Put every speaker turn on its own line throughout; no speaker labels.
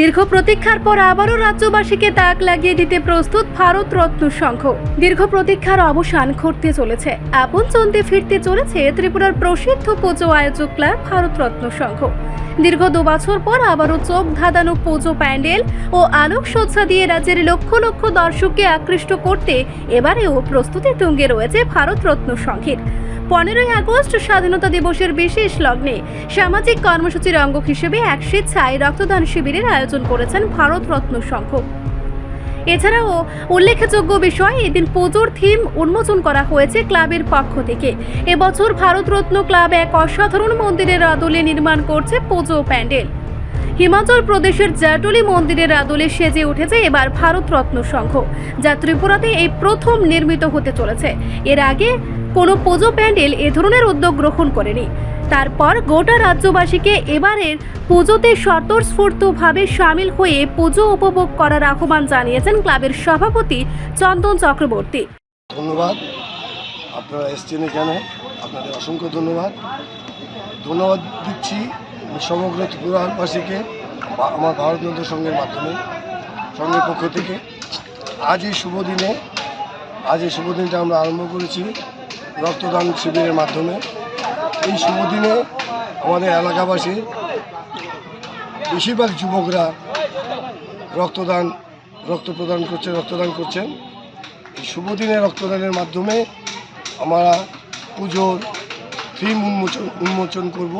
দীর্ঘ প্রতীক্ষার পর আবারও রাজ্যবাসীকে তাক লাগিয়ে দিতে প্রস্তুত ভারত রত্ন সংঘ। দীর্ঘ প্রতীক্ষার অবসান ঘটতে চলেছে। আপন চন্দ্রে ফিরতে চলেছে ত্রিপুরার প্রসিদ্ধ পুজো আয়োজক ক্লাব ভারত রত্ন সংঘ। দীর্ঘ দু বছর পর আবারও চোখ ধাঁধানো পুজো প্যান্ডেল ও আলোকসজ্জা দিয়ে রাজ্যের লক্ষ লক্ষ দর্শককে আকৃষ্ট করতে এবারেও প্রস্তুতি তুঙ্গে রয়েছে ভারত রত্ন সংঘের। পনেরোই আগস্ট স্বাধীনতা দিবসের বিশেষ লগ্নে সামাজিক কর্মসূচির অঙ্গ হিসেবে এক স্বেচ্ছায় রক্তদান শিবিরের আয়োজন করেছেন ভারত রত্ন সংঘ। এছাড়াও উল্লেখযোগ্য বিষয়, এদিন পুজোর থিম উন্মোচন করা হয়েছে ক্লাবের পক্ষ থেকে। এবছর ভারতরত্ন ক্লাব এক অসাধারণ মন্দিরের আদলে নির্মাণ করছে পুজো প্যান্ডেল। হিমাচল প্রদেশের জাটলি মন্দিরের আদলে সেজে উঠেছে এবার ভারতরত্ন সংঘ, যা ত্রিপুরাতে এই প্রথম নির্মিত হতে চলেছে। এর আগে কোনো পুজো প্যান্ডেল এ ধরনের উদ্যোগ গ্রহণ করেনি। তারপর গোটা রাজ্যবাসীকে এবারের পুজোতে স্বতঃস্ফূর্তভাবে সামিল হয়ে পুজো উপভোগ করার আহ্বান জানিয়েছেন ক্লাবের সভাপতি চন্দন চক্রবর্তী।
ধন্যবাদ। আপনারা এসছেন এখানে। আপনাদের অসংখ্য ধন্যবাদ। ধন্যবাদ দিচ্ছি সমগ্র ত্রিপুরাবাসীকে আমার ভারত নন্দ সংঘের মাধ্যমে, সংঘের পক্ষ থেকে। আজ এই শুভ দিনে, আজ এই শুভ দিনটা আমরা আরম্ভ করেছি। রক্তদান শিবিরের মাধ্যমে। এই শুভ দিনে আমাদের এলাকাবাসী, বেশিরভাগ যুবকরা রক্তদান, রক্ত প্রদান করছে, রক্তদান করছেন। এই শুভ দিনে রক্তদানের মাধ্যমে আমরা পুজোর থিম উন্মোচন উন্মোচন করব।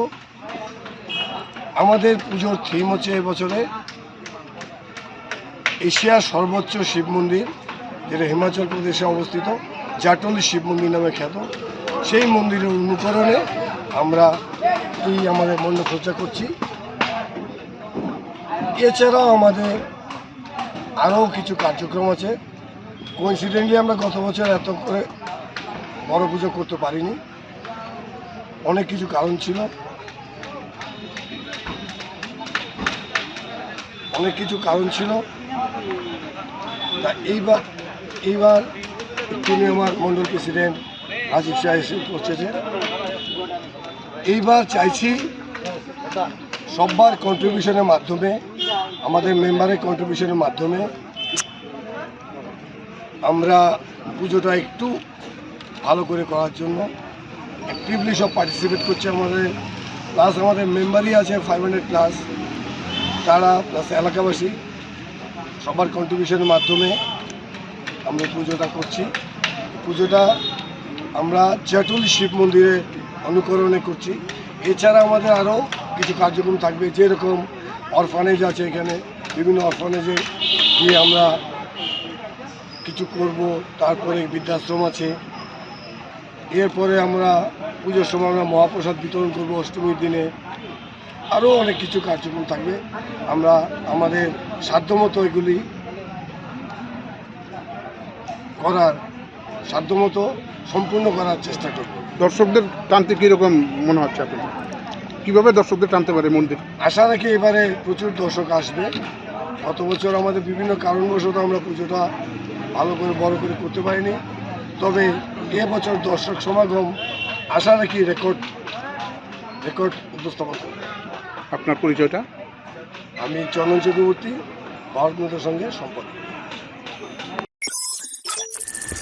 আমাদের পুজোর থিম হচ্ছে এবছরে এশিয়ার সর্বোচ্চ শিব মন্দির, যেটা হিমাচল প্রদেশে অবস্থিত। জাটলি শিব মন্দির নামে খ্যাত। সেই মন্দিরের অনুকরণে আমরা এই আমাদের মণ্ডপচর্চা করছি। এছাড়াও আমাদের আরও কিছু কার্যক্রম আছে। কোইন্সিডেন্টলি আমরা গত বছর এত করে বড় পুজো করতে পারিনি। অনেক কিছু কারণ ছিল। অনেক কিছু কারণ ছিল। তা এইবার এইবার তিনি আমার মন্ডল প্রেসিডেন্ট রাজীব শাহ এসে পৌঁছেছে এইবার চাইছি সব্বার কন্ট্রিবিউশনের মাধ্যমে, আমাদের মেম্বারের কন্ট্রিবিউশনের মাধ্যমে আমরা পুজোটা একটু ভালো করে করার জন্য অ্যাক্টিভলি সব পার্টিসিপেট করছে আমাদের। প্লাস আমাদের মেম্বারই আছে ফাইভ হান্ড্রেড প্লাস তারা প্লাস এলাকাবাসী, সবার কন্ট্রিবিউশনের মাধ্যমে আমরা পুজোটা করছি। পুজোটা আমরা চ্যাটুল শিব মন্দিরে অনুকরণে করছি। এছাড়া আমাদের আরও কিছু কার্যক্রম থাকবে, যেরকম অরফানেজ আছে এখানে, বিভিন্ন অরফানেজে গিয়ে আমরা কিছু করব, তারপরে বৃদ্ধাশ্রম আছে। এরপরে আমরা পুজোর সময় আমরা মহাপ্রসাদ বিতরণ করব অষ্টমীর দিনে। আরও অনেক কিছু কার্যক্রম থাকবে। আমরা আমাদের সাধ্যমতো এগুলি করার সাধ্যমতো সম্পূর্ণ করার চেষ্টা করব।
দর্শকদের টানতে কীরকম মনে হচ্ছে আপনার? কীভাবে দর্শকদের টানতে পারে মন্দির?
আশা রাখি এবারে প্রচুর দর্শক আসবে। গত বছর আমাদের বিভিন্ন কারণবশত আমরা পুজোটা ভালো করে বড় করে করতে পারিনি। তবে এবছর দর্শক সমাগম আশা রাখি রেকর্ড রেকর্ড উপস্থাপন করবে।
আপনার পরিচয়টা?
আমি চন্দন চক্রবর্তী ভারত সঙ্গে সম্পর্ক